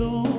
tú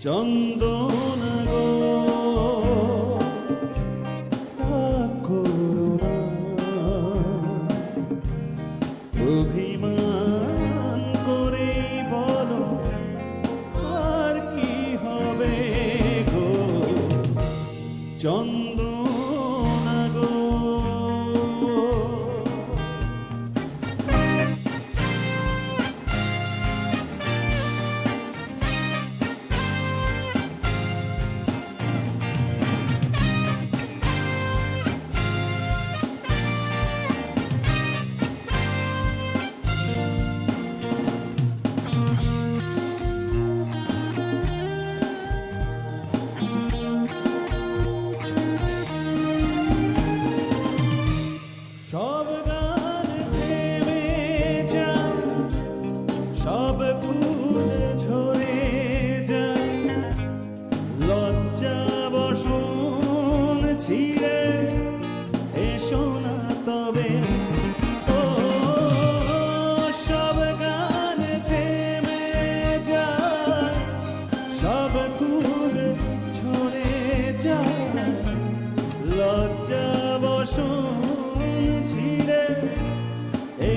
চন্দনা গো অভিমান করে বলো আর কি হবে গো? চন্দ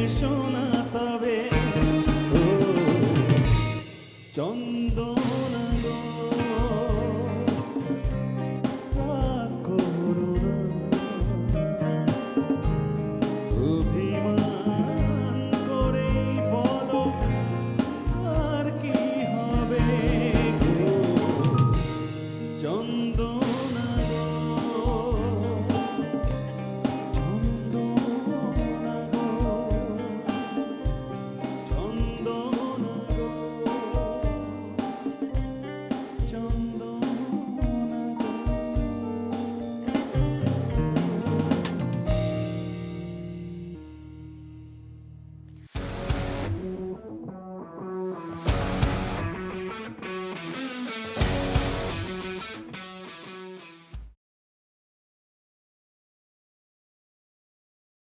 apaixonar